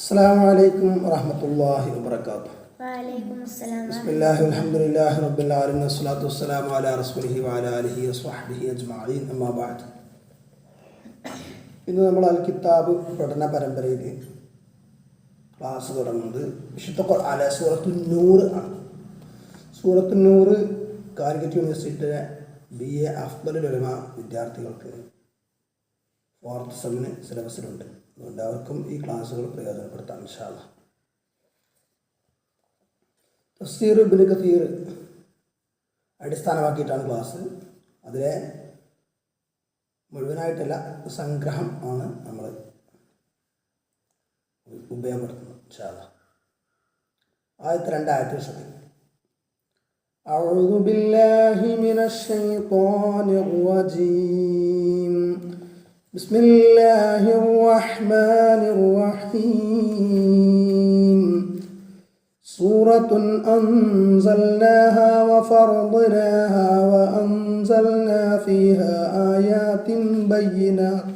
السلام عليكم ورحمة الله وبركاته وعليكم السلام بسم الله والحمد لله رب العالمين والصلاة والسلام على رسوله وعلى آله وصحبه أجمعين أما بعد ഇന്ന് നമ്മൾ അൽ കിതാബ് പഠന പരമ്പരയിൽ ക്ലാസ് തുടങ്ങുന്നത് വിശുദ്ധ ഖുർആനിലെ സൂറത്തു നൂറ് ആണ് സൂറത്തു നൂറ് കാലിക്കറ്റ് യൂണിവേഴ്സിറ്റിയിലെ ബി എ അഫ്ദൽ ഉലമ വിദ്യാർത്ഥികൾക്ക് ഫോർത്ത് സെമിന് സിലബസിലുണ്ട് അതുകൊണ്ട് അവർക്കും ഈ ക്ലാസ്സുകൾ പ്രയോജനപ്പെടുത്താം ഇൻഷാല്ല തഫ്സീർ ഇബ്നു കസീർ അടിസ്ഥാനമാക്കിയിട്ടാണ് ക്ലാസ് അതിലെ മുഴുവനായിട്ടല്ല സംഗ്രഹം ആണ് നമ്മൾ ഉപയോഗപ്പെടുത്തുന്നത് ഇൻഷാല്ല ആദ്യത്തെ രണ്ടായിരത്തി ശ്രദ്ധിക്കും أعوذ بالله من الشيطان الرجيم بسم الله الرحمن الرحيم. سورة أنزلناها وفرضناها وأنزلنا فيها آيات بينات.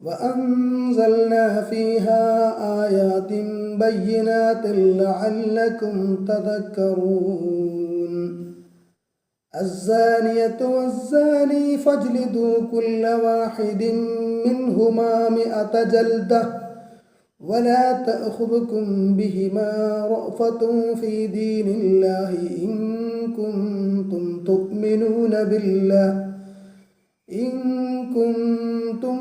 وأنزلنا فيها آيات بينات لعلكم تذكرون. الزانية والزاني فاجلدوا كل واحد منهما مئة جلدة ولا تأخذكم بهما رأفة في دين الله إن كنتم تؤمنون بالله إن كنتم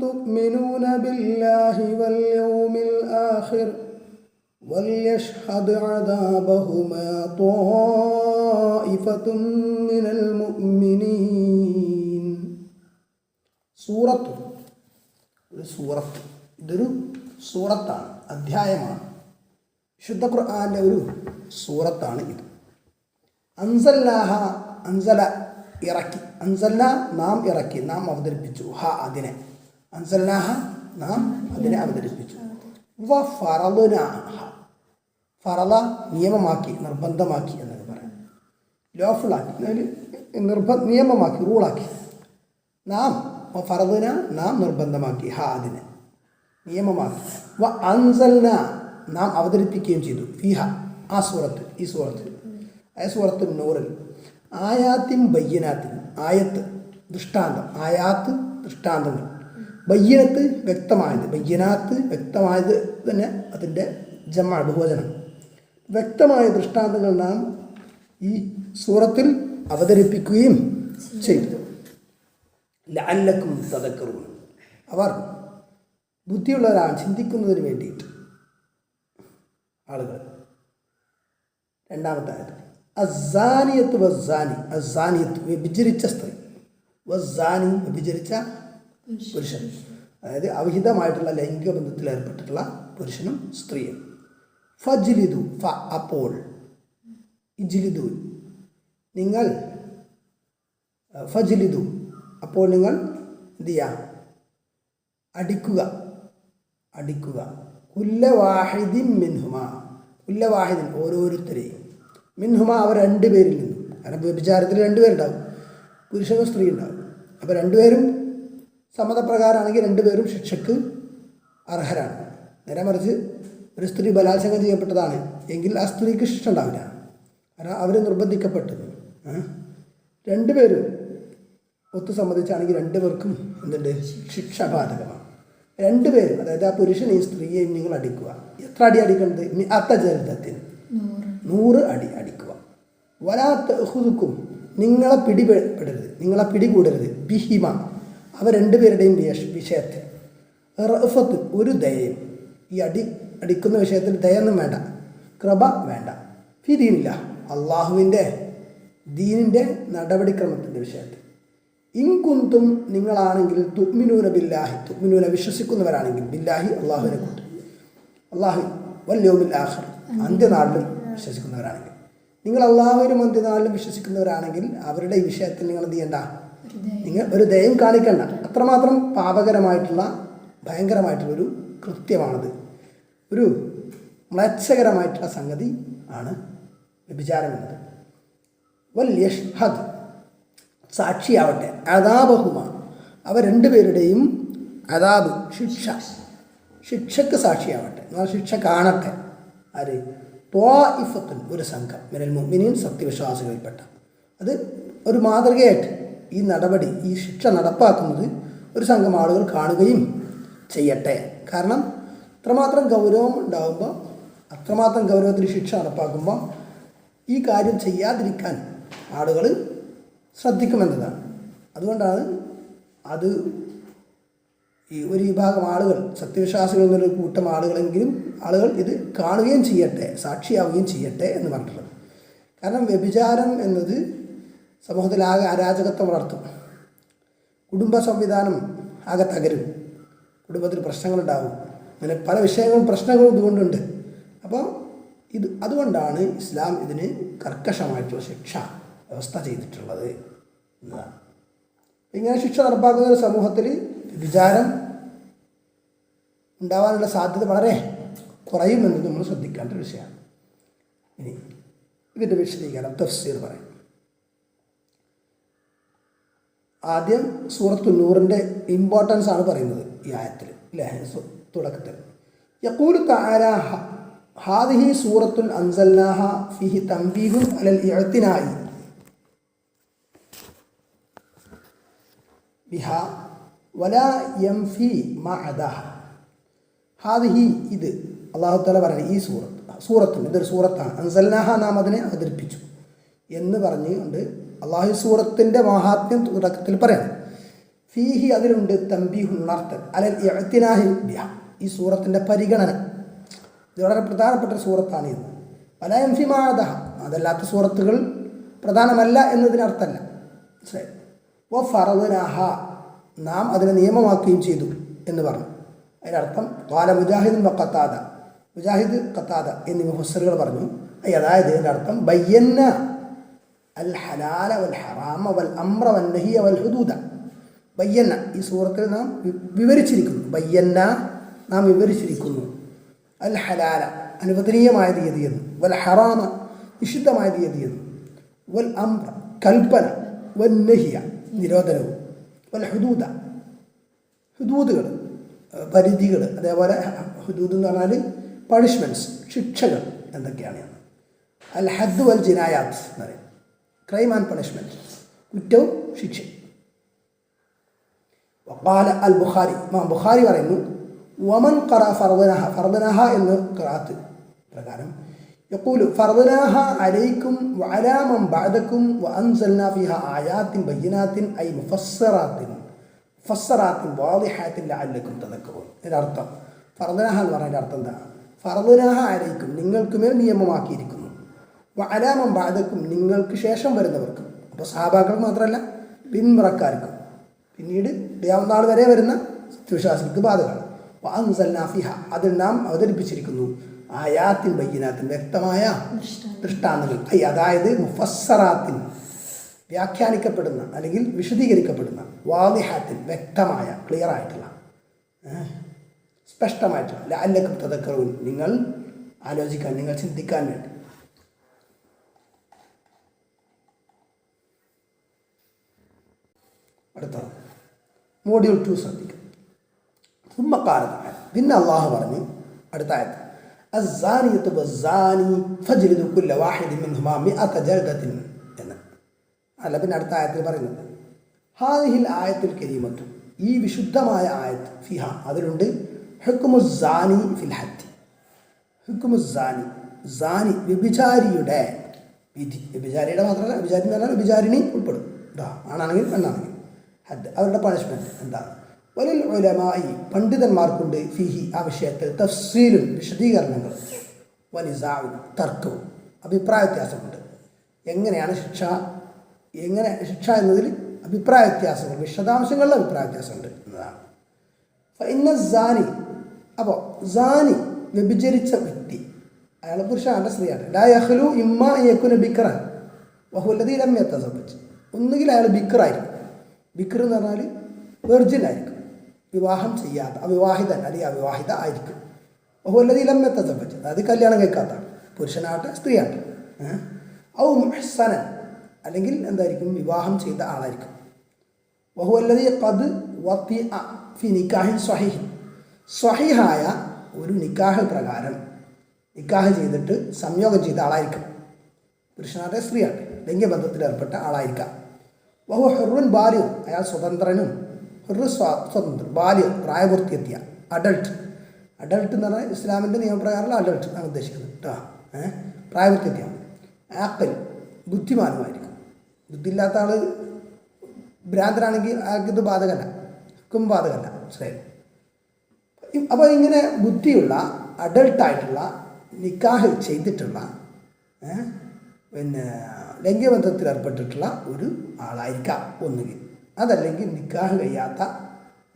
تؤمنون بالله واليوم الآخر وليشهد عذابهما طائفة من المؤمنين സൂറത്ത് ഒരു സൂറത്ത് ഇതൊരു സൂറത്താണ് അധ്യായമാണ് വിശുദ്ധ ഖുർആാൻ്റെ ഒരു സൂറത്താണ് ഇത് അൻസല്ലാഹ അൻസല ഇറക്കി അൻസല്ല നാം ഇറക്കി നാം അവതരിപ്പിച്ചു ഹ അതിനെ അൻസല്ലാഹ നാം അതിനെ അവതരിപ്പിച്ചു വ ഫറലുന ഫറല നിയമമാക്കി നിർബന്ധമാക്കി എന്നൊക്കെ പറയാം. ലോഫുള്ളാക്കി നിർബ നിയമമാക്കി റൂളാക്കി. നാം ഫറദിന നാം നിർബന്ധമാക്കി ഹാ അതിനെ നിയമമാക്കി. വ അൻസൽന നാം അവതരിപ്പിക്കുകയും ചെയ്തു. ഫിഹ ആ സൂറത്ത് ഈ സൂറത്ത്. ആ സൂറത്ത് നൂറിൽ ആയാത്തിൻ ബയ്യനാത്തിൻ ആയത്ത് ദൃഷ്ടാന്തം ആയാത്ത് ദൃഷ്ടാന്തങ്ങൾ. ബയ്യനത്ത് വ്യക്തമായത് ബയ്യനാത്ത് വ്യക്തമായത് തന്നെ അതിന്റെ ജമാ ബഹുവചനം. വ്യക്തമായ ദൃഷ്ടാന്തങ്ങൾ നാം ഈ സൂറത്തിൽ അവതരിപ്പിക്കുകയും ചെയ്തു. ലാലക്കും തതക്കറും അവർ ബുദ്ധിയുള്ളവരാ ചിന്തിക്കുന്നതിന് വേണ്ടിയിട്ട്. ആളുകൾ. രണ്ടാമത്തെ ആയത് അസാനിയത്ത് വസാനി അസാനിയത്ത് വ്യഭിചരിച്ച സ്ത്രീ. വസാനി വ്യഭിചരിച്ച പുരുഷൻ. അതായത് അവിഹിതമായിട്ടുള്ള ലൈംഗിക ബന്ധത്തിൽ ഏർപ്പെട്ടിട്ടുള്ള പുരുഷനും സ്ത്രീയും. ഫജ്ലിദു ഫ അപ്പോൾ. ഇജ്ലിദു. നിങ്ങൾ ഫജ്ലിദു. അപ്പോൾ നിങ്ങൾ എന്ത് ചെയ്യുക അടിക്കുക. അടിക്കുക. കുല്ലവാഹിദിൻ മിൻഹുമ. കുല്ലവാഹിദിൻ ഓരോരുത്തരെയും മിൻഹുമ അവർ രണ്ടുപേരിൽ നിന്നും. കാരണം വ്യഭിചാരത്തിൽ രണ്ടുപേരുണ്ടാവും പുരുഷനും സ്ത്രീ ഉണ്ടാവും. അപ്പോൾ രണ്ടുപേരും സമ്മതപ്രകാരമാണെങ്കിൽ രണ്ടുപേരും ശിക്ഷക്ക് അർഹരാണ്. നേരെ മറിച്ച് ഒരു സ്ത്രീ ബലാത്സംഗം ചെയ്യപ്പെട്ടതാണ്. എങ്കിൽ ആ സ്ത്രീക്ക് ശിക്ഷ ഉണ്ടാവില്ല. കാരണം അവർ നിർബന്ധിക്കപ്പെട്ടത് രണ്ടുപേരും ഒത്തു സംബന്ധിച്ചാണെങ്കിൽ രണ്ടുപേർക്കും എന്തുണ്ട്? ശിക്ഷ ബാധകമാണ് രണ്ടുപേരും അതായത് ആ പുരുഷനെയും സ്ത്രീയെയും നിങ്ങൾ അടിക്കുക. എത്ര അടി അടിക്കേണ്ടത്? അത്ത ജലത്തിന് നൂറ്. അടി അടിക്കുക. വലാത്ത ഹുതുക്കും നിങ്ങളെ പിടിപെടരുത്. നിങ്ങളെ പിടികൂടരുത്. ബിഹിമ. അവ രണ്ടുപേരുടെയും വിഷയത്തിൽ. റഫത്ത് ഒരു ദയയും. ഈ അടി അടിക്കുന്ന വിഷയത്തിൽ ദയൊന്നും വേണ്ട. കൃപ വേണ്ട. ഫിദീനില്ല. അള്ളാഹുവിന്റെ ദീനിന്റെ നടപടിക്രമത്തിന്റെ വിഷയത്തിൽ. ഇൻകുന്തും നിങ്ങളാണെങ്കിൽ തുഗ്മിനൂന ബില്ലാഹി തുഗ്മിനൂന വിശ്വസിക്കുന്നവരാണെങ്കിൽ ബില്ലാഹി അള്ളാഹുവിനെ കൊണ്ട്. അള്ളാഹു വല്യോമിൽ ആഹർ അന്ത്യനാളിലും വിശ്വസിക്കുന്നവരാണെങ്കിൽ. നിങ്ങൾ അള്ളാഹുവിനും അന്ത്യനാളിലും വിശ്വസിക്കുന്നവരാണെങ്കിൽ അവരുടെ ഈ വിഷയത്തിൽ നിങ്ങൾ എന്ത് ചെയ്യണ്ട? നിങ്ങൾ ഒരു ദയം കാണിക്കണ്ട. അത്രമാത്രം പാപകരമായിട്ടുള്ള ഭയങ്കരമായിട്ടുള്ളൊരു കൃത്യമാണത്. ഒരു മ്ലച്ഛകരമായിട്ടുള്ള സംഗതി ആണ് വ്യഭിചാരം എന്നത് വല്യ ഹദ് സാക്ഷിയാവട്ടെ അതാബഹുമാ അവ രണ്ടുപേരുടെയും അതാബ് ശിക്ഷ. ശിക്ഷക്ക് സാക്ഷിയാവട്ടെ എന്നാൽ ശിക്ഷ കാണട്ടെ. ആര്? പോ ഇഫത്തുൻ ഒരു സംഘം മിനൽ മുഅ്മിനീൻ സത്യവിശ്വാസികളിൽപ്പെട്ട. അത് ഒരു മാതൃകയായിട്ട് ഈ നടപടി ഈ ശിക്ഷ നടപ്പാക്കുന്നത് ഒരു സംഘം ആളുകൾ കാണുകയും ചെയ്യട്ടെ. കാരണം അത്രമാത്രം ഗൗരവം ഉണ്ടാകുമ്പോൾ അത്രമാത്രം ഗൗരവത്തിൽ ശിക്ഷ നടപ്പാക്കുമ്പോൾ ഈ കാര്യം ചെയ്യാതിരിക്കാൻ ആളുകൾ ശ്രദ്ധിക്കുമെന്നതാണ്. അതുകൊണ്ടാണ് അത് ഈ ഒരു വിഭാഗം ആളുകൾ സത്യവിശ്വാസികൾ എന്നൊരു കൂട്ടം ആളുകളെങ്കിലും ആളുകൾ ഇത് കാണുകയും ചെയ്യട്ടെ സാക്ഷിയാവുകയും ചെയ്യട്ടെ എന്ന് പറഞ്ഞിട്ടുള്ളത്. കാരണം വ്യഭിചാരം എന്നത് സമൂഹത്തിലാകെ അരാജകത്വം വളർത്തും. കുടുംബ സംവിധാനം ആകെ തകരും. കുടുംബത്തിൽ പ്രശ്നങ്ങളുണ്ടാവും. അങ്ങനെ പല വിഷയങ്ങളും പ്രശ്നങ്ങളും ഇതുകൊണ്ടുണ്ട്. അപ്പോൾ ഇത് അതുകൊണ്ടാണ് ഇസ്ലാം ഇതിന് കർക്കശമായിട്ടുള്ള ശിക്ഷ വ്യവസ്ഥ ചെയ്തിട്ടുള്ളത് എന്നതാണ് ഇങ്ങനെ ശിക്ഷ നടപ്പാക്കുന്ന ഒരു സമൂഹത്തിൽ വിചാരം ഉണ്ടാവാനുള്ള സാധ്യത വളരെ കുറയുമെന്ന് നമ്മൾ ശ്രദ്ധിക്കേണ്ട ഒരു വിഷയമാണ്. ഇനി ഇതിന്റെ വിശദീകരണം തഫ്സീർ പറയും. ആദ്യം സൂറത്തു നൂറിന്റെ ഇമ്പോർട്ടൻസ് ആണ് പറയുന്നത് ഈ ആയത്തിൽ അല്ലേ തുടക്കത്തിൽ. യക്കൂലു താരാഹ ഹാദിഹി സൂറത്തുൻ അൻസൽനാഹ ഫിഹി തംബീഹുൻ അലൽ ഇഴത്തിനായി ബിഹ വല യംഫി മഅദഹ. ഹാദിഹി ഇത് അള്ളാഹു തല പറയുന്നത് ഈ സൂറത്ത് സൂറത്തും ഇതൊരു സൂറത്താണ്. അൻസൽനാഹ നാം അതിനെ അവതരിപ്പിച്ചു എന്ന് പറഞ്ഞുകൊണ്ട് അള്ളാഹു സൂറത്തിന്റെ മഹാത്മ്യം തുടക്കത്തിൽ പറയണം. ഫീഹി അതിലുണ്ട് തമ്പി ഉണർത്തൽ അലൽ ഇഴത്തിനാഹി ബിഹ. ഈ സൂറത്തിന്റെ പരിഗണന. ഇത് വളരെ പ്രധാനപ്പെട്ട ഒരു സൂറത്താണ് ഇത്. വല യംഫി മഅദഹ അതല്ലാത്ത സൂറത്തുകൾ പ്രധാനമല്ല എന്നതിനർത്ഥമല്ല. മനസ്സിലായി? ഓ ഫറദനാഹ. നാം അതിനെ നിയമമാക്കുകയും ചെയ്തു എന്ന് പറഞ്ഞു. അതിനർത്ഥം കാല മുജാഹിദും കത്താത മുജാഹിദ് ഖത്താദ എന്നിവ ഹുസറുകൾ പറഞ്ഞു. അതായത് ഇതിന്റെ അർത്ഥം ബയ്യന്ന അൽ ഹലാല വൽ ഹറാമ വൽ അമ്ര വൽ നഹിയ വൽ ഹുദൂദ. ബയ്യന്ന. ഈ സൂറത്തിൽ നാം വിവരിച്ചിരിക്കുന്നു. ബയ്യന്ന നാം വിവരിച്ചിരിക്കുന്നു. അൽ ഹലാല അനുവദനീയമായ തീയതി എന്ന്. വൽ ഹറാമ നിഷിദ്ധമായ തീയതി എന്ന്. വൽ അം കൽപ്പന. വൽ നഹിയ നിരോധനവും. വൽ ഹുദൂദ ഹുദൂദുകൾ പരിധികൾ. അതേപോലെ ഹുദൂദ് എന്ന് പറഞ്ഞാൽ പണിഷ്മെന്റ്സ് ശിക്ഷകൾ എന്തൊക്കെയാണ് എന്ന്. അൽ ഹദ് വൽ ജിനായാത്ത് എന്ന് പറയും. ക്രൈം ആൻഡ് പണിഷ്മെന്റ് കുറ്റവും ശിക്ഷയും. വക്കാല അൽ ബുഖാരി മാം ബുഖാരി പറയുന്നു വമൻ ഖറ ഫർദനഹ ഫർദനഹ എന്ന് ഖറാത്ത് പ്രകാരം. യക്കൂലു ഫർദനാഹ അലൈക്കും വലാമം ബാദക്കും വൻസൽനാഫിഹ ആയാത്തിൻ ബയ്യനാത്തിൻ ഐ മുഫസ്സറാത്തിൻ. മുഫസ്സറാത്തിൻ വാദിഹാത്തിൻ അല്ലക്കും തതക്കവും ഇതിന്റെ അർത്ഥം ഫർദനാഹ എന്ന് പറയുന്നതിന്റെ അർത്ഥം എന്താ? ഫർദനാഹ അലൈക്കും നിങ്ങൾക്ക് മേൽ നിയമമാക്കിയിരിക്കുന്നു. വലാമം ബാദക്കും നിങ്ങൾക്ക് ശേഷം വരുന്നവർക്കും. അപ്പോൾ സഹാബാക്കൾ മാത്രമല്ല പിന്മുറക്കാർക്കും പിന്നീട് നാൾ വരെ വരുന്ന വിശ്വാസികൾക്ക് ബാധകമാണ് വാൻസൽനാഫിഹ അതിൽ നാം അവതരിപ്പിച്ചിരിക്കുന്നു. ആയാത്തിൻ ബയ്യനാത്തിൻ വ്യക്തമായ ദൃഷ്ടാന്തങ്ങൾ. ഐ അതായത് മുഫസ്സറാത്തിൻ വ്യാഖ്യാനിക്കപ്പെടുന്ന അല്ലെങ്കിൽ വിശദീകരിക്കപ്പെടുന്ന വാദിഹാത്തിൻ വ്യക്തമായ ക്ലിയർ ആയിട്ടുള്ള സ്പഷ്ടമായിട്ടുള്ള ലാലക്കും തതക്കറവും നിങ്ങൾ ആലോചിക്കാൻ നിങ്ങൾ ചിന്തിക്കാൻ വേണ്ടി. അടുത്തത്. മോഡ്യൂൾ ടു ശ്രദ്ധിക്കും. പിന്നെ അള്ളാഹു പറഞ്ഞു അടുത്ത ആയത്ത് കുല്ല വാഹിദി മിൻഹുമാ അല്ല പിന്നെ അടുത്ത ആയത്തിൽ പറയുന്നത് ഹാദിഹിൽ ആയത്തുൽ കരീമത്തു ഈ വിശുദ്ധമായ ആയത്ത് ഫിഹ അതിലുണ്ട് ഹുക്കുമുസാനി ഫിൽ ഹത്തി ഹുക്കുമുസാനി സാനി വ്യഭിചാരിയുടെ വിധി. വ്യഭിചാരിയുടെ മാത്രമല്ല വ്യഭിചാരി എന്ന് പറഞ്ഞാൽ വ്യഭിചാരിണി ഉൾപ്പെടും. ആണാണെങ്കിൽ പെണ്ണാണെങ്കിൽ. ഹദ് അവരുടെ പണിഷ്മെന്റ് എന്താണ് വലിൽ ഒലമായി പണ്ഡിതന്മാർക്കുണ്ട് ഫിഹി ആ വിഷയത്തിൽ തഫ്സീലും വിശദീകരണങ്ങൾ. വനിസാവും തർക്കവും. അഭിപ്രായ വ്യത്യാസമുണ്ട് എങ്ങനെയാണ് ശിക്ഷ? എങ്ങനെ ശിക്ഷ എന്നതിൽ അഭിപ്രായ വ്യത്യാസങ്ങൾ വിശദാംശങ്ങളിൽ അഭിപ്രായ വ്യത്യാസമുണ്ട് എന്നതാണ് ഇന്ന സാനി അപ്പോൾ സാനി വ്യഭിചരിച്ച വ്യക്തി അയാൾ പുരുഷനാണ് സ്ത്രീയാണ്. ലാ യഹ്ലു ഇമ്മ യക്കുന ബിക്ര വഹുല്ലതി അമ്മയെത്താൻ സംബന്ധിച്ച് ഒന്നുകിൽ അയാൾ ബിക്രായിരിക്കും ബിക്ർ എന്ന് പറഞ്ഞാൽ വെർജിൻ ആയിരിക്കും. വിവാഹം ചെയ്യാത്ത അവിവാഹിതൻ അല്ലെങ്കിൽ അവിവാഹിത ആയിരിക്കും. വഹുല്ലതി ഇലമ്മത്തെ സംബന്ധിച്ച് അതായത് കല്യാണം കഴിക്കാത്ത പുരുഷനാട്ടെ സ്ത്രീയാട്ടെ ഏഹ്? ഔ മുഹ്സനൻ. അല്ലെങ്കിൽ എന്തായിരിക്കും? വിവാഹം ചെയ്ത ആളായിരിക്കും. വഹുവല്ലതി ഖദ് വത്തി ഫി നിക്കാഹിൻ സ്വഹിഹി. സ്വഹിഹായ ഒരു നിക്കാഹ് പ്രകാരം നിക്കാഹ് ചെയ്തിട്ട് സംയോഗം ചെയ്ത ആളായിരിക്കും. പുരുഷനാട്ടെ സ്ത്രീയാണ് ലൈംഗികബന്ധത്തിൽ ഏർപ്പെട്ട ആളായിരിക്കാം. ബഹു ഹെറുൻ ബാല്യം അയാൾ സ്വതന്ത്രനും ഹെറു സ്വാ സ്വതന്ത്രൻ ബാല്യം പ്രായപൂർത്തിയെത്തിയ അഡൾട്ട് അഡൾട്ട് എന്ന് പറഞ്ഞാൽ ഇസ്ലാമിന്റെ നിയമപ്രകാരമുള്ള അഡൾട്ട് ആണ് ഉദ്ദേശിക്കുന്നത് കേട്ടോ. ഏഹ് പ്രായപൂർത്തിയെത്തിയ ആപ്പിൽ ബുദ്ധിമാനുമായിരിക്കും. ബുദ്ധിയില്ലാത്ത ആൾ ഭ്രാന്തരാണെങ്കിൽ ആൾക്കിത് ബാധകല്ല ബാധകമല്ല. ബാധകല്ല മനസ്സിലായി? അപ്പോൾ ഇങ്ങനെ ബുദ്ധിയുള്ള അഡൾട്ടായിട്ടുള്ള നിക്കാഹ് ചെയ്തിട്ടുള്ള പിന്നെ ലൈംഗികബന്ധത്തിൽ ഏർപ്പെട്ടിട്ടുള്ള ഒരു ആളായിരിക്കാം ഒന്നുകിൽ. അതല്ലെങ്കിൽ നിക്കാഹ് കഴിയാത്ത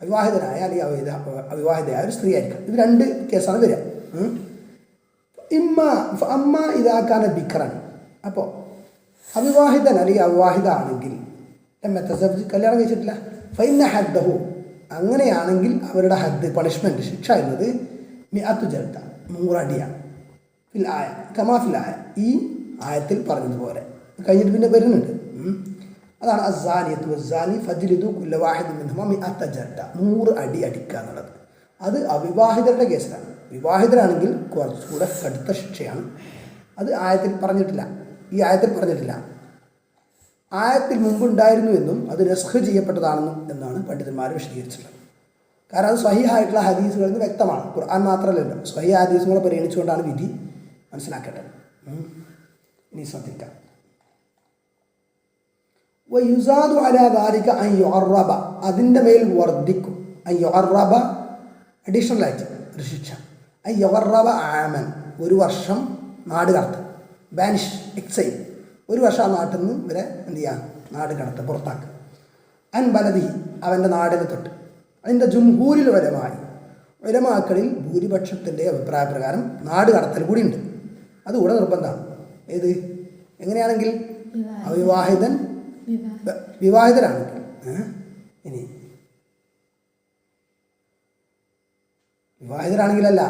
അവിവാഹിതനായ അല്ലെങ്കിൽ അവിവാഹിത അവിവാഹിതയായ ഒരു സ്ത്രീ ആയിരിക്കാം ഇത് രണ്ട് കേസാണ് വരിക. ഇമ്മ അമ്മ ഇതാക്കാൻ ബിക്രൻ. അപ്പോൾ അവിവാഹിതൻ അല്ലെങ്കിൽ അവിവാഹിത ആണെങ്കിൽ കല്യാണം കഴിച്ചിട്ടില്ല. ഫൈന ഹദ്ദഹു. അങ്ങനെയാണെങ്കിൽ അവരുടെ ഹദ് പണിഷ്മെന്റ് ശിക്ഷ എന്നത് മിഅത്തു ചേർത്ത നൂറടിയാണ് ഫിൽ ആയ കമാ ഫിൽ ആയ. ഈ ആയത്തിൽ പറഞ്ഞതുപോലെ. കഴിഞ്ഞിട്ട് പിന്നെ വരുന്നുണ്ട്. അതാണ് അസാനിയത്ത് വസാനി ഫജിലിതു കുല്ല വാഹിദ് മിൻഹുമ മിഅത്ത ജൽദ നൂറ് അടി അടിക്കുക എന്നുള്ളത്. അത് അവിവാഹിതരുടെ കേസിലാണ്. വിവാഹിതരാണെങ്കിൽ കുറച്ചുകൂടെ കടുത്ത ശിക്ഷയാണ്. അത് ആയത്തിൽ പറഞ്ഞിട്ടില്ല. ഈ ആയത്തിൽ പറഞ്ഞിട്ടില്ല. ആയത്തിൽ മുമ്പുണ്ടായിരുന്നു എന്നും അത് രസ്ഖ് ചെയ്യപ്പെട്ടതാണെന്നും എന്നാണ് പണ്ഡിതന്മാർ വിശദീകരിച്ചിട്ടുള്ളത്. കാരണം അത് സ്വഹിയായിട്ടുള്ള ഹദീസുകളിൽ നിന്ന് വ്യക്തമാണ്. ഖുർആൻ മാത്രമല്ലല്ലോ. സ്വഹി ഹദീസുകളെ പരിഗണിച്ചുകൊണ്ടാണ് വിധി മനസ്സിലാക്കേണ്ടത്. ഇനി ശ്രദ്ധിക്കാം. വയുസാദു അലാദാരിക യുഅറബ അതിന്റെ മേൽ വർദ്ധിക്കും. അൻ അറബ അഡീഷണൽ ആയിട്ട് ഒരു ശിക്ഷ അറബ ആമൻ ഒരു വർഷം നാട് കടത്ത്. ബാനിഷ് എക്സൈൽ ഒരു വർഷം ആ നാട്ടിൽ നിന്ന് ഇവരെ എന്ത് ചെയ്യുക നാട് കടത്ത് പുറത്താക്കുക അൻ ബലതി അവന്റെ നാടിനെ തൊട്ട്. അതിന്റെ ജുംഹൂരിൽ വരമായി വരമാക്കളിൽ ഭൂരിപക്ഷത്തിന്റെ അഭിപ്രായ പ്രകാരം നാട് കടത്തൽ കൂടിയുണ്ട് അതുകൂടെ നിർബന്ധമാണ്. ഏത്? എങ്ങനെയാണെങ്കിൽ? അവിവാഹിതൻ വിവാഹിതരാണെങ്കിൽ ഏ? ഇനി വിവാഹിതരാണെങ്കിലല്ല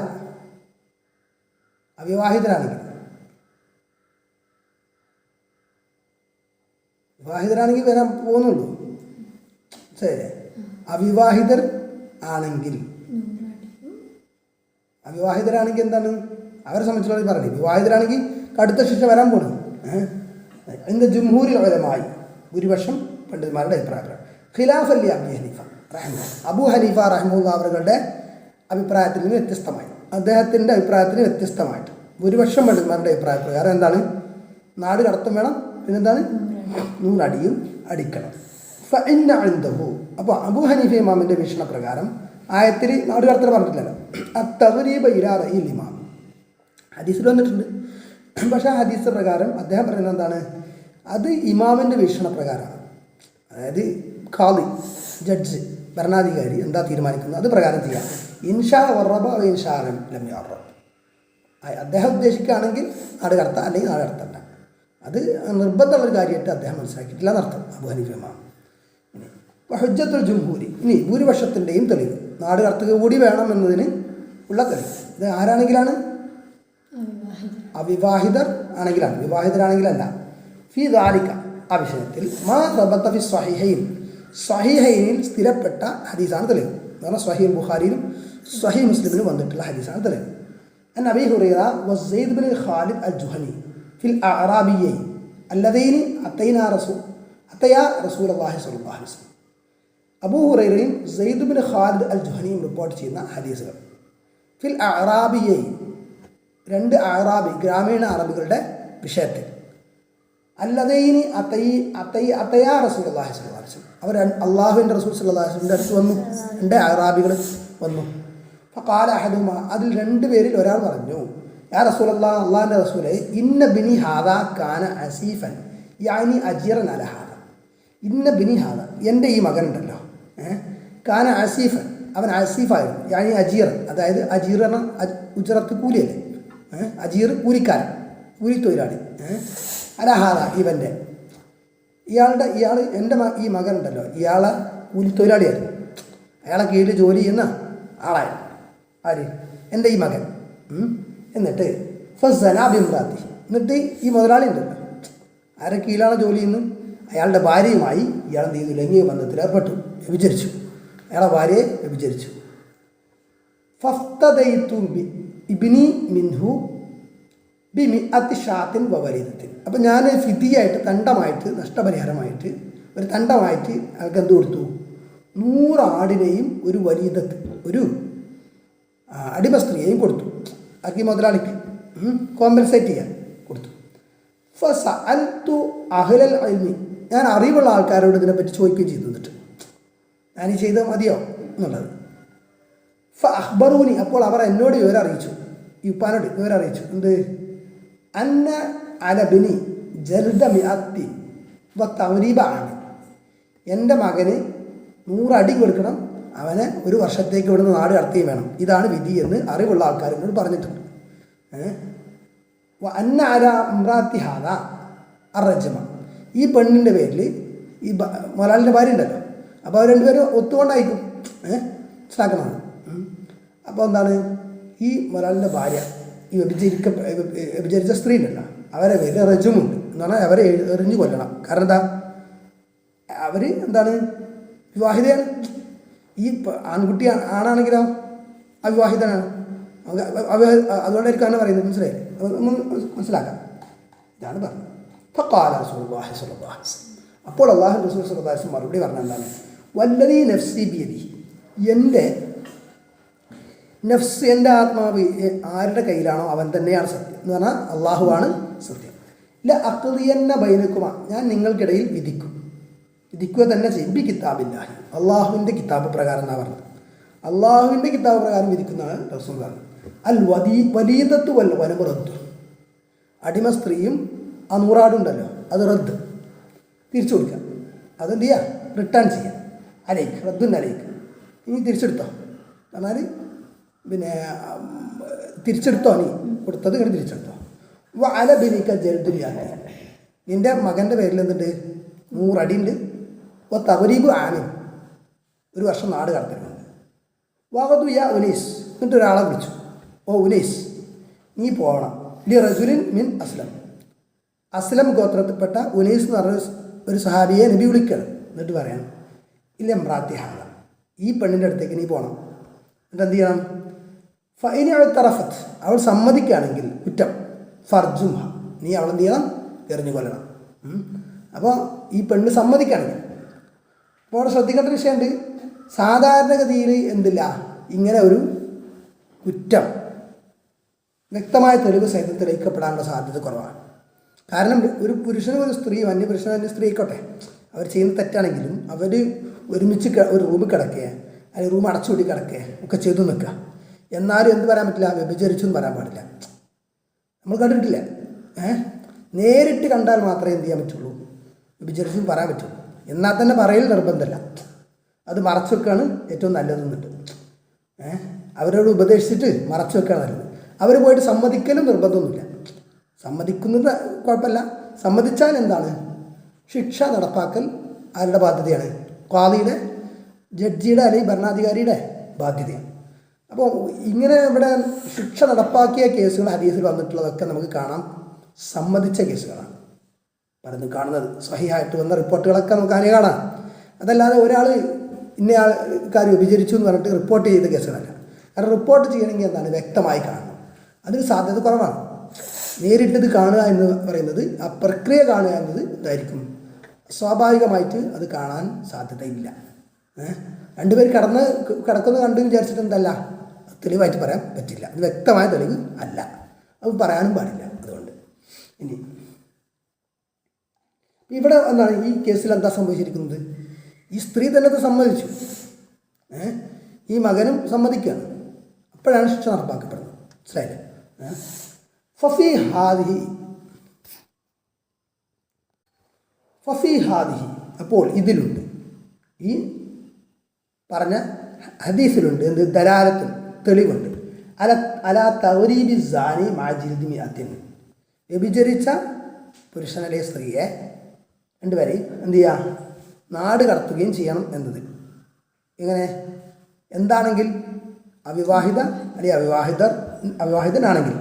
അവിവാഹിതരാണെങ്കിൽ. വിവാഹിതരാണെങ്കിൽ വരാൻ പോകുന്നുള്ളൂ. ശരി. അവിവാഹിതർ ആണെങ്കിൽ. അവിവാഹിതരാണെങ്കിൽ എന്താണ്? അവരെ സംബന്ധിച്ചുള്ള പറഞ്ഞു. വിവാഹിതരാണെങ്കിൽ കടുത്ത ശിക്ഷ വരാൻ പോകണം അതിന്റെ ജുംഹൂരിൽ വരമായി ഭൂരിപക്ഷം പണ്ഡിതന്മാരുടെ അഭിപ്രായം ഖിലാഫ് അലി അബി ഹനീഫ റഹ്മ. അബു ഹനീഫ റഹ്മുള്ള അവരുടെ അഭിപ്രായത്തിൽ നിന്ന് വ്യത്യസ്തമായി. അദ്ദേഹത്തിന്റെ അഭിപ്രായത്തിന് വ്യത്യസ്തമായിട്ട് ഭൂരിപക്ഷം പണ്ഡിതന്മാരുടെ അഭിപ്രായ പ്രകാരം എന്താണ്? നാട് കടത്തം വേണം പിന്നെന്താണ്? നൂറടിയും അടിക്കണം. ഫഇന്ന അഴുന്തഹു അപ്പോൾ അബു ഹനീഫ ഇമാമിന്റെ വീക്ഷണപ്രകാരം ആയത്തിൽ നാട് കടത്തൽ പറഞ്ഞിട്ടില്ലല്ലോ. അത്തവരീബ ഇരാറ ഈ ഇമാം. ഹദീസിൽ വന്നിട്ടുണ്ട്. പക്ഷേ ഹദീസ് പ്രകാരം അദ്ദേഹം പറയുന്നത് എന്താണ്? അത് ഇമാമിന്റെ വീക്ഷണപ്രകാരമാണ് അതായത് ഖാദി ജഡ്ജ് ഭരണാധികാരി എന്താ തീരുമാനിക്കുന്നത്? അത് പ്രകാരം ചെയ്യാം. ഇൻഷാ വറബ ഇൻഷാ ലം അദ്ദേഹം ഉദ്ദേശിക്കുകയാണെങ്കിൽ നാട് കടത്താം അല്ലെങ്കിൽ നാട് കടത്തണ്ട. അത് നിർബന്ധമുള്ള കാര്യമായിട്ട് അദ്ദേഹം മനസ്സിലാക്കിയിട്ടില്ല എന്നർത്ഥം. അബു ഹുജ്ജത്തുൽ ജുംഹൂരി. ഇനി ഭൂരിപക്ഷത്തിന്റെയും തെളിവ്. നാട് കടത്തുക കൂടി വേണം എന്നതിന് ഉള്ള തെളിവ്. ഇത് ആരാണെങ്കിലാണ്? അവിവാഹിതർ ആണെങ്കിലാണ്. വിവാഹിതരാണെങ്കിലല്ല. ഫി ദാലിക. ആ വിഷയത്തിൽ മാ സബത്ത ഫി സ്വഹിഹൈൻ. സ്വഹിഹൈനിൽ സ്ഥിരപ്പെട്ട ഹദീസാണ് തെളിവ്. എന്ന് പറഞ്ഞാൽ സ്വഹീൽ ബുഖാരിയിലും സ്വഹീ മുസ്ലിമിലും വന്നിട്ടുള്ള ഹദീസാണ് തെളിവ്. അൻ അബി ഹുറൈറ വസീദ് ബിൻ ഖാലിദ് അൽ ജുഹനി ഫിൽ അറാബിയൈൻ അല്ലദൈനി അത്തൈന റസൂൽ അത്തയാ റസൂൽ അള്ളാഹി സ്വല്ലല്ലാഹു അലൈഹി വസല്ലം. അബൂ ഹുറൈറയും സെയ്ദ് ബിൻ ഖാലിദ് അൽ ജുഹനിയും റിപ്പോർട്ട് ചെയ്യുന്ന ഹദീസുകൾ. ഫിൽ അറാബിയൈൻ രണ്ട് അറാബി ഗ്രാമീണ അറബികളുടെ വിഷയത്തിൽ. അല്ലതൈനി അത്തൈ അത്തൈ അത്തയാ റസൂൽ അള്ളാഹി വസല്ലം. അവർ അള്ളാഹുവിന്റെ റസൂൽ വസല്ലം അടുത്ത് വന്നു. രണ്ട് അറാബികൾ വന്നു. ഫഖാല അഹദുമ അതിൽ രണ്ട് പേരിൽ ഒരാൾ പറഞ്ഞു യാ റസൂൽ അള്ളാഹ് അള്ളാഹിന്റെ റസൂലെ ഇന്ന ബിനി ഹാദ കാന അസീഫൻ യാനി അജീറൻ അല ഹാദ. ഇന്ന ബിനി ഹാദ എന്റെ ഈ മകനുണ്ടല്ലോ ഉണ്ടല്ലോ. കാന അസീഫൻ അവൻ അസീഫായിരുന്നു. യാനി അജീർ അതായത് അജീറണ ഉജറത്ത് കൂലിയല്ലേ? അജീർ കൂലിക്കാരൻ കൂലിത്തൊഴിലാളി. ഏഹ് അലഹാദ ഇവന്റെ ഇയാളുടെ ഇയാൾ എന്റെ ഈ മകൻ ഉണ്ടല്ലോ ഇയാളെ കൂലിത്തൊഴിലാളിയായിരുന്നു. അയാളെ കീഴിൽ ജോലി ചെയ്യുന്ന ആളായിരുന്നു. ആര്? എന്റെ ഈ മകൻ. എന്നിട്ട് ഫസനാബിംറാത്തി എന്നിട്ട് ഈ മുതലാളി ഉണ്ടല്ലോ ആരെ കീഴിലാണ് ജോലി ചെയ്യുന്നത്? അയാളുടെ ഭാര്യയുമായി ഇയാൾ ചെയ്തു? ലൈംഗിക ബന്ധത്തിൽ ഏർപ്പെട്ടു. വ്യഭിചരിച്ചു. അയാളെ ഭാര്യയെ വ്യഭിചരിച്ചു. ഫഫ്തദൈത്തു ഇബ്നി മിൻഹു ബി മി അതിഷാത്തിൻ വവരീതത്തിൻ. അപ്പം ഞാൻ ഫിതിയായിട്ട് തണ്ടമായിട്ട് നഷ്ടപരിഹാരമായിട്ട് ഒരു തണ്ടമായിട്ട് അയാൾക്ക് എന്ത് കൊടുത്തു? നൂറ് ആടിനെയും ഒരു വരീതത്ത് ഒരു അടിമസ്ത്രീയെയും അടിമ സ്ത്രീയെയും കൊടുത്തു. അക്കി മുതലാളിക്ക് കോമ്പൻസേറ്റ് ചെയ്യാൻ കൊടുത്തു. ഫസ അൽ അഹ്ലൽ അൽമി. ഞാൻ അറിവുള്ള ആൾക്കാരോട് ഇതിനെപ്പറ്റി ചോദിക്കുകയും ചെയ്തു എന്നിട്ട്. ഞാൻ ഈ ചെയ്താൽ മതിയോ എന്നുള്ളത്. ഫ അഹ്ബറൂനി അപ്പോൾ അവർ എന്നോട് വിവരം അറിയിച്ചു. ഈ ഉപ്പാനോട് വിവരം അറിയിച്ചു. എന്ത്? അന്ന അലബിനി ജർദമി അത്തി വ തവരീബ ആണ്. എന്റെ മകന് നൂറടി കൊടുക്കണം. അവനെ ഒരു വർഷത്തേക്ക് ഇവിടുന്ന് നാട് കടത്തുകയും വേണം. ഇതാണ് വിധി എന്ന് അറിവുള്ള ആൾക്കാർ എന്നോട് പറഞ്ഞിട്ടുണ്ട്. അന്ന അല ഇമ്രാത്തി ഹാദ അറജമ. ഈ പെണ്ണിന്റെ പേരിൽ ഈ മൊലാലിന്റെ ഭാര്യ ഉണ്ടല്ലോ. അപ്പോൾ അവർ രണ്ടുപേരും ഒത്തുകൊണ്ടായിരിക്കും. ഏഹ് മനസ്സിലാക്കണം അപ്പോൾ എന്താണ്? ഈ മൊലാലിന്റെ ഭാര്യ ഈ വ്യഭിചരിക്ക വ്യഭിചരിച്ച സ്ത്രീ ഉണ്ടല്ലോ അവരെ പേര് റജുമുണ്ട്. എന്ന് പറഞ്ഞാൽ അവരെ എറിഞ്ഞു കൊല്ലണം. കാരണം എന്താ? അവർ എന്താണ്? വിവാഹിതയാണ്. ഈ ആൺകുട്ടി ആണാണെങ്കിലോ? അവിവാഹിതനാണ്. അതുകൊണ്ടായിരിക്കും അങ്ങനെ പറയുന്നത്. മനസ്സിലായില്ലേ? മനസ്സിലാക്കാം. ഇതാണ് പറഞ്ഞത്. അപ്പോൾ അള്ളാഹു റസൂൽ വസല്ലം മറുപടി പറഞ്ഞ എന്താണ്? വല്ലതീ നഫ്സി ബിയതി എന്റെ നഫ്സ് എന്റെ ആത്മാവ് ആരുടെ കയ്യിലാണോ അവൻ തന്നെയാണ് സത്യം. എന്ന് പറഞ്ഞാൽ അള്ളാഹുവാണ് സത്യം. ഇല്ല അക്തിയന്ന ബൈനക്കുമ ഞാൻ നിങ്ങൾക്കിടയിൽ വിധിക്കും. വിധിക്കുക തന്നെ ചെയ്യും. ബി കിതാബില്ലാഹി. അള്ളാഹുവിന്റെ കിതാബ് പ്രകാരം എന്നാണ് പറഞ്ഞത്. അള്ളാഹുവിന്റെ കിതാബ് പ്രകാരം വിധിക്കുന്നതാണ് റസൂൽ പറഞ്ഞത് അൽ വദീ വലീദത്തു വല്ല വനമു റദ്ദു അടിമ സ്ത്രീയും ആ നൂറാടുണ്ടല്ലോ അത് റദ്ദ് തിരിച്ചു കൊടുക്കുക അതെന്ത് ചെയ്യുക റിട്ടേൺ ചെയ്യുക അലേക്ക് റദ്ദുണ്ട് അലേക്ക്. ഇനി തിരിച്ചെടുത്തോ? എന്നാൽ പിന്നെ തിരിച്ചെടുത്തോ നീ? കൊടുത്തത് ഇങ്ങനെ തിരിച്ചെടുത്തോ. വല ബിനിക്ക ജൽദുലിയാക്കി നിന്റെ മകന്റെ പേരിൽ എന്തുണ്ട്? നൂറടി ഉണ്ട് ഓ തവരീബ് ആനും ഒരു വർഷം നാട് കടത്തിട്ടുണ്ട് വാഗതു യാ ഉനൈസ്. എന്നിട്ട് ഒരാളെ വിളിച്ചു. ഓ ഉനൈസ് നീ പോകണം ലി റസുലിൻ മിൻ അസ്ലം. അസ്ലം ഗോത്രത്തിൽപ്പെട്ട ഉനൈസ് എന്ന് പറഞ്ഞ ഒരു- സഹാബിയെ നബി വിളിക്കണം. എന്നിട്ട് പറയണം ഇല്ല മ്രാത്തിഹാള ഈ പെണ്ണിന്റെ അടുത്തേക്ക് നീ പോകണം എന്നിട്ട് എന്ത് ചെയ്യണം? ഫൈനി അവൾ തറഫത്ത് അവൾ സമ്മതിക്കുകയാണെങ്കിൽ കുറ്റം. ഫർജുംഹ നീ അവൾ എന്ത് ചെയ്യണം? എറിഞ്ഞു കൊല്ലണം. അപ്പോൾ ഈ പെണ്ണ് സമ്മതിക്കുകയാണെങ്കിൽ. അപ്പോൾ അവിടെ ശ്രദ്ധിക്കേണ്ട വിഷയമുണ്ട്. സാധാരണഗതിയിൽ എന്തില്ല? ഇങ്ങനെ ഒരു കുറ്റം. വ്യക്തമായ തെളിവ് സഹിതം തെളിയിക്കപ്പെടാനുള്ള സാധ്യത കുറവാണ്. കാരണം ഒരു പുരുഷനും ഒരു സ്ത്രീ അന്യപുരുഷനും അന്യ സ്ത്രീ ആയിക്കോട്ടെ. അവർ ചെയ്യുന്ന തെറ്റാണെങ്കിലും അവർ ഒരുമിച്ച് ഒരു റൂമിൽ കിടക്കുക അല്ലെങ്കിൽ റൂം അടച്ചുകൂടി കിടക്കുക ഒക്കെ ചെയ്തു നിൽക്കുക. എന്നാലും എന്ത് പറയാൻ പറ്റില്ല വ്യഭിചരിച്ചു എന്ന് പറയാൻ പാടില്ല. നമ്മൾ കണ്ടിട്ടില്ല? ഏ? നേരിട്ട് കണ്ടാൽ മാത്രമേ എന്ത് ചെയ്യാൻ പറ്റുള്ളൂ? വിചാരിച്ചും പറയാൻ പറ്റുള്ളൂ. എന്നാൽ തന്നെ പറയൽ നിർബന്ധമല്ല. അത് മറച്ചു വെക്കുകയാണ് ഏറ്റവും നല്ലതെന്നുണ്ട് ഏ? അവരോട് ഉപദേശിച്ചിട്ട് മറച്ചു വെക്കുകയാണ് നല്ലത്. അവർ പോയിട്ട് സമ്മതിക്കലും നിർബന്ധമൊന്നുമില്ല. സമ്മതിക്കുന്നത് കുഴപ്പമില്ല. സമ്മതിച്ചാൽ എന്താണ്? ശിക്ഷ നടപ്പാക്കൽ ആരുടെ ബാധ്യതയാണ്? ഖാദിയുടെ ജഡ്ജിയുടെ അല്ലെങ്കിൽ ഭരണാധികാരിയുടെ ബാധ്യതയാണ്. അപ്പോൾ ഇങ്ങനെ ഇവിടെ ശിക്ഷ നടപ്പാക്കിയ കേസുകൾ ഹദീസിൽ വന്നിട്ടുള്ളതൊക്കെ നമുക്ക് കാണാം. സമ്മതിച്ച കേസുകളാണ്. പലതും കാണുന്നത്. സഹിയായിട്ട് വന്ന റിപ്പോർട്ടുകളൊക്കെ നമുക്ക് അതിനെ കാണാം. അതല്ലാതെ ഒരാൾ ഇന്ന ആൾക്കാർ വിഭജിച്ചു എന്ന് പറഞ്ഞിട്ട് റിപ്പോർട്ട് ചെയ്ത കേസുകളല്ല. കാരണം റിപ്പോർട്ട് ചെയ്യണമെങ്കിൽ എന്താണ്? വ്യക്തമായി കാണണം. അതിന് സാധ്യത കുറവാണ്. നേരിട്ടത് കാണുക എന്ന് പറയുന്നത് ആ പ്രക്രിയ കാണുക എന്നത് ഇതായിരിക്കും. സ്വാഭാവികമായിട്ട് അത് കാണാൻ സാധ്യതയില്ല. രണ്ടുപേർ കടന്ന് കിടക്കുന്നത് കണ്ടു വിചാരിച്ചിട്ട് എന്തല്ല? തെളിവായിട്ട് പറയാൻ പറ്റില്ല. അത് വ്യക്തമായ തെളിവ് അല്ല. അത് പറയാനും പാടില്ല അതുകൊണ്ട്. ഇനി ഇവിടെ എന്താണ് ഈ കേസിൽ എന്താ സംഭവിച്ചിരിക്കുന്നത്? ഈ സ്ത്രീ തന്നെ അത് സമ്മതിച്ചു. ഈ മകനും സമ്മതിക്കുകയാണ്. അപ്പോഴാണ് ശിക്ഷ നടപ്പാക്കപ്പെടുന്നത്. മനസ്സിലായില്ലേ? ഫഫി ഹാദിഹി. ഫഫി ഹാദിഹി. അപ്പോൾ ഇതിലുണ്ട്. ഈ പറഞ്ഞ ഹദീസിലുണ്ട് എന്ത്? ദലാലത്തിൽ തെളിവുണ്ട്. അല അല തൗരീബി സാനി മാജിൽദി മിഅത്തിൻ. വ്യഭിചരിച്ച പുരുഷനലെ സ്ത്രീയെ? രണ്ടുപേരെയും എന്ത് ചെയ്യുക നാട് കടത്തുകയും ചെയ്യണം എന്നത്. ഇങ്ങനെ എന്താണെങ്കിൽ അവിവാഹിത അല്ലെങ്കിൽ അവിവാഹിതർ അവിവാഹിതനാണെങ്കിൽ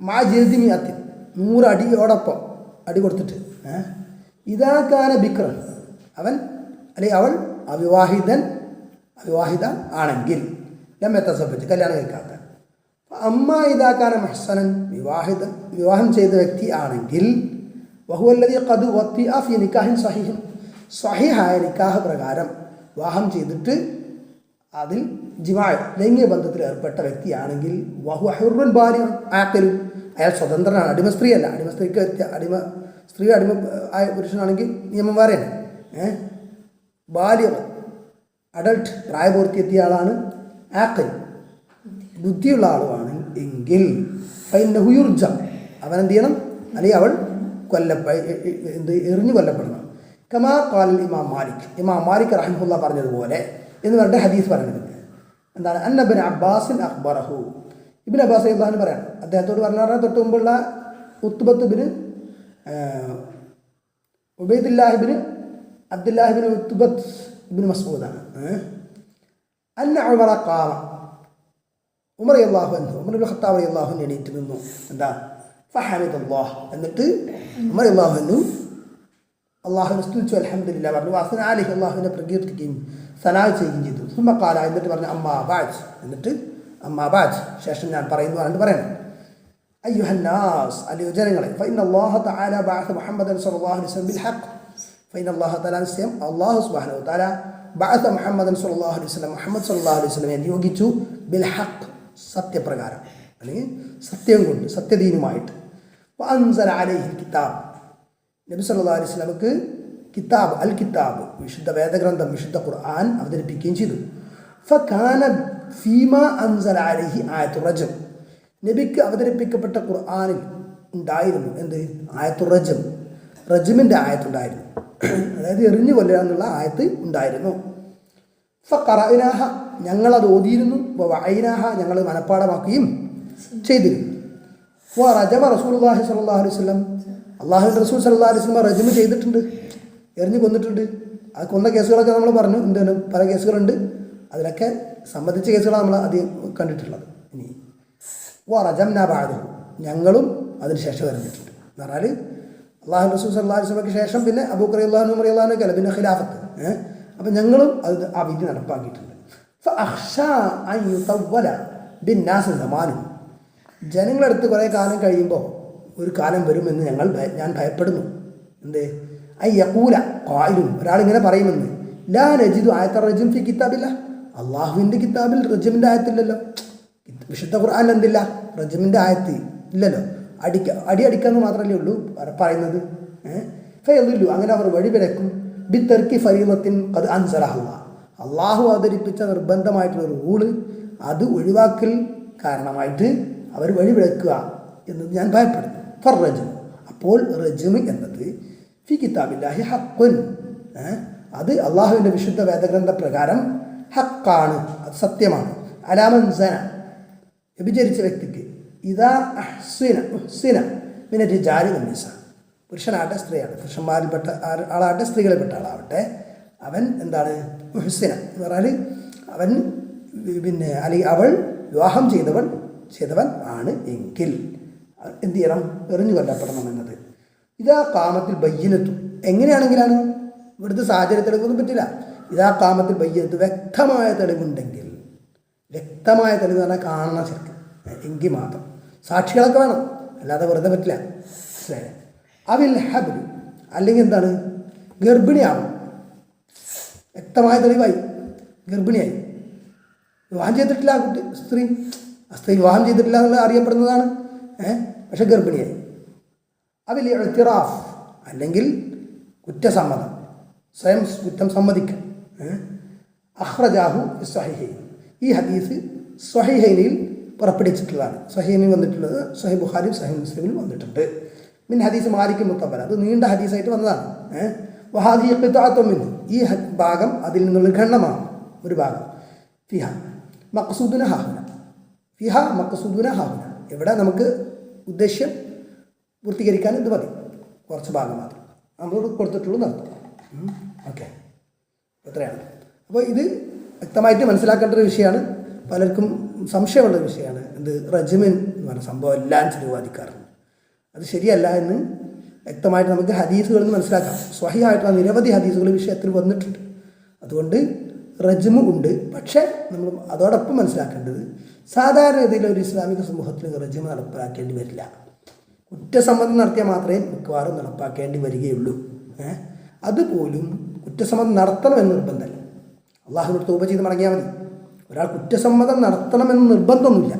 മാ ജൽദി മിഅത്തിൻ നൂറടിയോടൊപ്പം അടി കൊടുത്തിട്ട് ഇതാക്കാന ബിക്രൻ അവൻ അല്ലെങ്കിൽ അവൾ അവിവാഹിതൻ അവിവാഹിത ആണെങ്കിൽ. ലമ്മത്തെ സംബന്ധിച്ച് കല്യാണം കഴിക്കാത്ത. അമ്മ ഇതാക്കാന മഹ്സനൻ വിവാഹിത വിവാഹം ചെയ്ത വ്യക്തി ആണെങ്കിൽ വഹുവല്ലതി കതു വത്തി അഫി നിക്കാഹിൻ സഹിഹിൻ സഹിഹായ നിക്കാഹ് പ്രകാരം വിവാഹം ചെയ്തിട്ട് അതിൽ ജിമാ ലൈംഗിക ബന്ധത്തിൽ ഏർപ്പെട്ട വ്യക്തിയാണെങ്കിൽ വഹു അഹുറുൻ ഭാര്യ ആക്കലും. അയാൾ സ്വതന്ത്രനാണ് അടിമ സ്ത്രീയല്ല. അടിമ സ്ത്രീക്ക് വ്യക്തി അടിമ സ്ത്രീ അടിമ ആയ പുരുഷനാണെങ്കിൽ നിയമം വേറെയാണ് ഏഹ് ബാല്യം അഡൾട്ട് പ്രായപൂർത്തിയെത്തിയ ആളാണ് ആക്കൽ. ബുദ്ധിയുള്ള ആളുമാണ് എങ്കിൽ. ഫൈനഹുയുർജ അവൻ എന്ത് ചെയ്യണം അല്ലെങ്കിൽ അവൾ കൊല്ലപ്പ എന്ത് എറിഞ്ഞു കൊല്ലപ്പെടണം. കമാ കാലൽ ഇമാം മാലിക്. ഇമാം മാലിക് റഹിമുല്ല പറഞ്ഞതുപോലെ എന്ന് പറഞ്ഞ ഹദീസ് പറയുന്നത്. എന്താണ്? അന്നബിൻ അബ്ബാസിൻ അക്ബറഹു ഇബിൻ അബ്ബാസ് അള്ളഹാൻ പറയാം അദ്ദേഹത്തോട് പറഞ്ഞാൽ തൊട്ട് മുമ്പുള്ള ഉത്തുബത്ത് ബിന് ഉബൈദുല്ലാഹിബിന് അബ്ദുല്ലാഹിബിന് ഉത്തുബത്ത് ഇബിൻ മസ്ഊദാണ്? അന്ന ഉമറ കാവ ഉമർ അള്ളാഹു എന്ന് ഉമർ ഖത്താബ് അള്ളാഹു എണീറ്റ് നിന്നു. എന്താ? ഫഹമിദ് അള്ളാഹ് എന്നിട്ട് ഉമർ അള്ളാഹു എന്നു അള്ളാഹു സ്തുതിച്ചു അലഹമില്ല പറഞ്ഞു വാസന അലി അള്ളാഹുവിനെ പ്രകീർത്തിക്കുകയും സലാഹ് ചെയ്യുകയും ചെയ്തു. സുമക്കാല എന്നിട്ട് പറഞ്ഞു അമ്മാ ബാജ്. എന്നിട്ട് അമ്മാ ബാജ്. ശേഷം ഞാൻ പറയുന്നു പറഞ്ഞു പറയണം. അയ്യുഹന്നാസ് അല്ലയോ ജനങ്ങളെ ഫൈൻ അള്ളാഹു തആല ബഅത്ത് മുഹമ്മദൻ സല്ലല്ലാഹു അലൈഹി വസല്ലം ബിൽ ഹഖ്. ഫൈൻ അള്ളാഹു താല നിശ്ചയം അള്ളാഹു സുബാനു താല ബാഅത്ത് മുഹമ്മദ് അലൈഹി സ്വലം മുഹമ്മദ് സല്ലാഹു അലൈഹി സ്വലമെ നിയോഗിച്ചു ബിൽ ഹക്ക് സത്യപ്രകാരം. അല്ലെങ്കിൽ സത്യം കൊണ്ട് സത്യദീനുമായിട്ട്. അൻസൽ അലൈഹി കിതാബ്. നബി സല്ലാ അലൈഹി സ്വലമക്ക് കിതാബ് അൽ കിതാബ് വിശുദ്ധ വേദഗ്രന്ഥം വിശുദ്ധ ഖുർആൻ അവതരിപ്പിക്കുകയും ചെയ്തു. ഫാന ഫീമ അൻസൽ അലഹി ആയത്തുറജം നബിക്ക് അവതരിപ്പിക്കപ്പെട്ട ഖുർആാനിൽ ഉണ്ടായിരുന്നു എന്ത്? ആയത്തുറജം റജിമിന്റെ ആയത്തുണ്ടായിരുന്നു. അതായത് എറിഞ്ഞു കൊല്ലുക എന്നുള്ള ആയത്ത് ഉണ്ടായിരുന്നു. ഫറനാഹ ഞങ്ങളത് ഓതിയിരുന്നു. വൈനാഹ ഞങ്ങൾ മനഃപ്പാടമാക്കുകയും ചെയ്തിരുന്നു. വ റജമ റസൂൽ റസൂലുള്ളാഹി സ്വല്ലല്ലാഹു അലൈഹി വസല്ലം. അള്ളാഹു റസൂൽ സല്ലാ അലൈഹി വസല്ലം റജമ ചെയ്തിട്ടുണ്ട്. എറിഞ്ഞു കൊന്നിട്ടുണ്ട്. അത് കൊന്ന കേസുകളൊക്കെ നമ്മൾ പറഞ്ഞു. എന്താണ്? പല കേസുകളുണ്ട്. അതിലൊക്കെ സംബന്ധിച്ച കേസുകളാണ് നമ്മൾ ആദ്യം കണ്ടിട്ടുള്ളത്. ഇനി. വ റജം ബാദു ഞങ്ങളും അതിന് ശേഷം എറിഞ്ഞിട്ടുണ്ട്. എന്ന് പറഞ്ഞാൽ അള്ളാഹു റസൂൽ അള്ളാഹു സ്വലമയ്ക്ക് ശേഷം പിന്നെ അബൂക്കറി അള്ളാഹു മറി അള്ളാഹുനൊക്കെ അല്ല പിന്നെ ഖിലാഫത്ത്. അപ്പം ഞങ്ങളും അത് ആ വിധി നടപ്പാക്കിയിട്ടുണ്ട്. ജനങ്ങളെടുത്ത് കുറേ കാലം കഴിയുമ്പോൾ ഒരു കാലം വരുമെന്ന് ഞങ്ങൾ ഞാൻ ഭയപ്പെടുന്നു. എന്ത്? ഐ യൂല കായലും ഒരാളിങ്ങനെ പറയുമെന്ന്. ലാ രജിതു ആയത്ത റജിം ഫി കിതാബില്ല. അള്ളാഹുവിന്റെ കിതാബിൽ റജിമിന്റെ ആയത്തില്ലല്ലോ. വിശുദ്ധ ഖുർആാനിൽ എന്തില്ല? റജിമിന്റെ ആയത്ത് ഇല്ലല്ലോ അടിക്ക അടി അടിക്കാന്ന് മാത്രമല്ലേ ഉള്ളൂ പറ- പറയുന്നത്. ഫയലില്ലു അങ്ങനെ അവർ വഴിവിലക്കും ബി തെർക്കി ഫരീമത്തിൻ അത് അൻസലഹല്ല അള്ളാഹു അവതരിപ്പിച്ച നിർബന്ധമായിട്ടുള്ള ഒരു റൂൾ അത് ഒഴിവാക്കൽ കാരണമായിട്ട് അവർ വഴി വഴിവിളക്കുക എന്ന് ഞാൻ ഭയപ്പെടുന്നു. ഫർ റജം അപ്പോൾ റജമ് എന്നത് ഫി കിതാബില്ലാഹി ഹക്കുൻ അത് അള്ളാഹുവിന്റെ വിശുദ്ധ വേദഗ്രന്ഥ പ്രകാരം ഹക്കാണ് അത് സത്യമാണ്. അലാമൻസന വ്യഭിചരിച്ച വ്യക്തിക്ക് ഇതാ അഹ്സിന അഹ്സിന മിനറ്റ് ജാരി നിസ. പുരുഷനാട്ടെ സ്ത്രീയാണ് പുരുഷന്മാരിൽപ്പെട്ട ആളാകട്ടെ സ്ത്രീകളിൽപ്പെട്ട ആളാവട്ടെ. അവൻ എന്താണ്? ഹുസിന എന്ന് പറഞ്ഞാൽ അവൻ പിന്നെ അല്ലെങ്കിൽ അവൾ വിവാഹം ചെയ്തവൾ ചെയ്തവൻ ആണ് എങ്കിൽ. എന്ത് ചെയ്യണം? എറിഞ്ഞു കൊല്ലപ്പെടണം എന്നത്. ഇതാ കാമത്തിൽ ബയ്യനത്തു. എങ്ങനെയാണെങ്കിലാണ്? ഇവിടുത്തെ സാഹചര്യ പറ്റില്ല. ഇതാ കാമത്തിൽ ബയ്യനത്തു. വ്യക്തമായ തെളിവുണ്ടെങ്കിൽ വ്യക്തമായ തെളിവ് പറഞ്ഞാൽ കാണണം ശരിക്കും. എങ്കിൽ മാത്രം. സാക്ഷികളൊക്കെ വേണം. അല്ലാതെ വെറുതെ പറ്റില്ല. അവിൽ ഹബിൽ അല്ലെങ്കിൽ എന്താണ്? ഗർഭിണിയാവും വ്യക്തമായ തെളിവായി. ഗർഭിണിയായി. വിവാഹം ചെയ്തിട്ടില്ല ആ കുട്ടി സ്ത്രീ. ആ സ്ത്രീ വിവാഹം ചെയ്തിട്ടില്ല എന്നുള്ള അറിയപ്പെടുന്നതാണ്. ഏഹ് പക്ഷെ ഗർഭിണിയായി. അതിൽ എഴുത്തിറാഫ് അല്ലെങ്കിൽ കുറ്റസമ്മതം. സ്വയം കുറ്റം സമ്മതിക്കുക ഏഹ്? അഹ്റജാഹു സ്വഹിഹൈൻ. ഈ ഹദീസ് സ്വഹിഹൈനിൽ പുറപ്പെടുവിച്ചിട്ടുള്ളതാണ്. സഹീമിൽ വന്നിട്ടുള്ളത് സഹി ബുഖാരിയും സഹി മുസ്ലിമിലും വന്നിട്ടുണ്ട്. മിൻ ഹദീസ് മാലിക്കും മുത്തബല. അത് നീണ്ട ഹദീസായിട്ട് വന്നതാണ്. വഹാദി ഖിത്താഅത്തും ഈ ഭാഗം അതിൽ നിന്നുള്ള ഖണ്ഡമാണ്. ഒരു ഭാഗം. ഫിഹ മക്സൂദുന ഹാഹുന. ഫിഹ മക്സൂദുന ഹാഹുന. ഇവിടെ നമുക്ക് ഉദ്ദേശ്യം പൂർത്തീകരിക്കാൻ ഇത് മതി. കുറച്ച് ഭാഗം മാത്രം. നമ്മൾ കൊടുത്തിട്ടുള്ളൂ നടത്തും ഓക്കെ. എത്രയാണ് അപ്പോൾ ഇത് വ്യക്തമായിട്ട് മനസ്സിലാക്കേണ്ട ഒരു വിഷയമാണ്. പലർക്കും സംശയമുള്ള വിഷയമാണ്. ഇത് റജിമിൻ എന്ന് പറഞ്ഞ സംഭവം എല്ലാം ചിലവാദിക്കാറുണ്ട് അത് ശരിയല്ല എന്ന് വ്യക്തമായിട്ട് നമുക്ക് ഹദീസുകളിൽ നിന്ന് മനസ്സിലാക്കാം. സ്വഹിയായിട്ടുള്ള നിരവധി ഹദീസുകൾ വിഷയത്തിൽ വന്നിട്ടുണ്ട്. അതുകൊണ്ട് റജിമ് ഉണ്ട്. പക്ഷേ നമ്മൾ അതോടൊപ്പം മനസ്സിലാക്കേണ്ടത് സാധാരണ രീതിയിൽ ഒരു ഇസ്ലാമിക സമൂഹത്തിൽ റജിമ് നടപ്പിലാക്കേണ്ടി വരില്ല. കുറ്റസമ്മതം നടത്തിയാൽ മാത്രമേ മിക്കവാറും നടപ്പാക്കേണ്ടി വരികയുള്ളൂ. ഏഹ് അതുപോലും കുറ്റസമ്മതം നടത്തണമെന്ന് നിർബന്ധമല്ല. അള്ളാഹു തൂപ ചെയ്ത് മടങ്ങിയാൽ മതി. ഒരാൾ കുറ്റസമ്മതം നടത്തണമെന്ന് നിർബന്ധമൊന്നുമില്ല?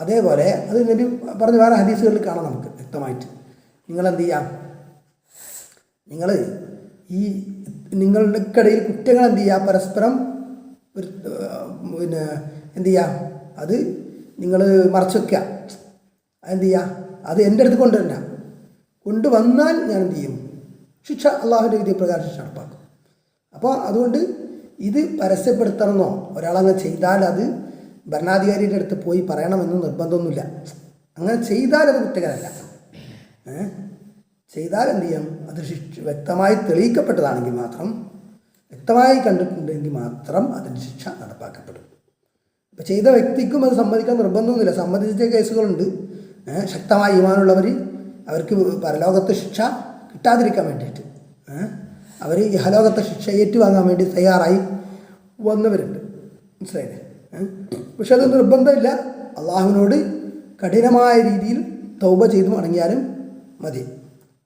അതേപോലെ അത് നബി പറഞ്ഞ വേറെ ഹദീസുകളിൽ കാണാം നമുക്ക് വ്യക്തമായിട്ട്. നിങ്ങൾ എന്ത് ചെയ്യാം? നിങ്ങൾ ഈ നിങ്ങളുടെ കടയിൽ കുറ്റങ്ങൾ എന്ത് ചെയ്യുക പരസ്പരം പിന്നെ എന്ത് ചെയ്യുക അത് നിങ്ങൾ മറച്ചു വെക്കുക. അതെന്ത് ചെയ്യുക അത് എന്റെ അടുത്ത് കൊണ്ടുവരണ്ട. കൊണ്ടുവന്നാൽ ഞാൻ എന്ത് ചെയ്യും? ശിക്ഷ അള്ളാഹുവിന്റെ വിധി പ്രകാരം ശിക്ഷ നടപ്പാക്കും. അപ്പോൾ അതുകൊണ്ട് ഇത് പരസ്യപ്പെടുത്തണമെന്നോ ഒരാളങ്ങ് ചെയ്താൽ അത് ഭരണാധികാരിയുടെ അടുത്ത് പോയി പറയണമെന്ന് നിർബന്ധമൊന്നുമില്ല. അങ്ങനെ ചെയ്താൽ അത് കുറ്റകരമല്ല. ചെയ്താൽ എന്ത് ചെയ്യാം? അത് വ്യക്തമായി തെളിയിക്കപ്പെട്ടതാണെങ്കിൽ മാത്രം വ്യക്തമായി കണ്ടിട്ടുണ്ടെങ്കിൽ മാത്രം അതിന് ശിക്ഷ നടപ്പാക്കപ്പെടും. ഇപ്പം ചെയ്ത വ്യക്തിക്കും അത് സമ്മതിക്കാൻ നിർബന്ധമൊന്നുമില്ല. സമ്മതിച്ച കേസുകളുണ്ട്. ശക്തമായ ഈമാനുള്ളവർ അവർക്ക് പരലോകത്ത് ശിക്ഷ കിട്ടാതിരിക്കാൻ വേണ്ടിയിട്ട്. അവർ ഇഹലോകത്തെ ശിക്ഷ ഏറ്റുവാങ്ങാൻ വേണ്ടി തയ്യാറായി വന്നവരുണ്ട്. മനസ്സിലായില്ലേ? പക്ഷെ അത് നിർബന്ധമില്ല. അള്ളാഹുവിനോട് കഠിനമായ രീതിയിൽ തൗബ ചെയ്ത് മടങ്ങിയാലും മതി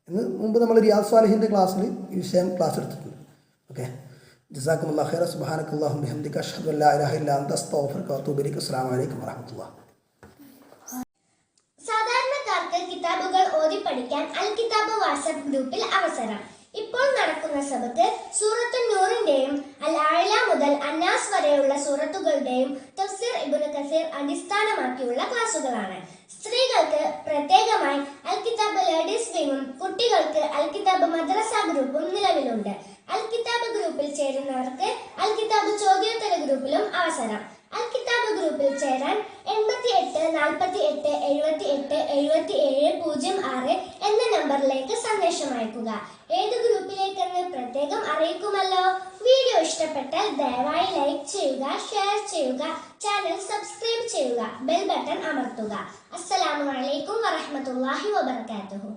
എന്ന് മുമ്പ് നമ്മൾ റിയാസ് സ്വാലിഹിന്റെ ക്ലാസ്സിൽ ഈ വിഷയം ക്ലാസ് എടുത്തിട്ടുണ്ട്. ഓക്കെ? ജസാക്കും അഷ്ഹദു അല്ലാ ഇലാഹ ഇല്ല അസ്സലാമു അലൈക്കും സാധാരണക്കാർക്ക് കിതാബുകൾ ഓതി പഠിക്കാൻ അൽ കിതാബ് വാട്സ്ആപ്പ് ഗ്രൂപ്പിൽ അവസരം. ഇപ്പോൾ നടക്കുന്ന സബത്ത് സൂറത്തു നൂറിന്റെയും അൽ ആഴ്ല മുതൽ അന്നാസ് വരെയുള്ള സൂറത്തുകളുടെയും തഫ്സീർ ഇബ്നു കസീർ അടിസ്ഥാനമാക്കിയുള്ള ക്ലാസുകളാണ്. സ്ത്രീകൾക്ക് പ്രത്യേകമായി അൽ കിതാബ് ലേഡീസ് വിങ്ങും കുട്ടികൾക്ക് അൽ കിതാബ് മദ്രസ ഗ്രൂപ്പും നിലവിലുണ്ട്. അൽ കിതാബ് ഗ്രൂപ്പിൽ ചേരുന്നവർക്ക് അൽ കിതാബ് ചോദ്യോത്തര ഗ്രൂപ്പിലും അവസരം. അൽ ഗ്രൂപ്പിൽ ചേരാൻ എൺപത്തി എട്ട് നാൽപ്പത്തി എട്ട് എഴുപത്തി എട്ട് എഴുപത്തി ഏഴ് പൂജ്യം ആറ് എന്ന നമ്പറിലേക്ക് സന്ദേശം അയക്കുക. ഏത് ഗ്രൂപ്പിലേക്കെന്ന് പ്രത്യേകം അറിയിക്കുമല്ലോ. വീഡിയോ ഇഷ്ടപ്പെട്ടാൽ ദയവായി ലൈക്ക് ചെയ്യുക ഷെയർ ചെയ്യുക ചാനൽ സബ്സ്ക്രൈബ് ചെയ്യുക ബെൽ ബട്ടൺ അമർത്തുക. അസ്സലാമു അലൈക്കും വറഹ്മത്തുള്ളാഹി വബർക്കാത്തുഹു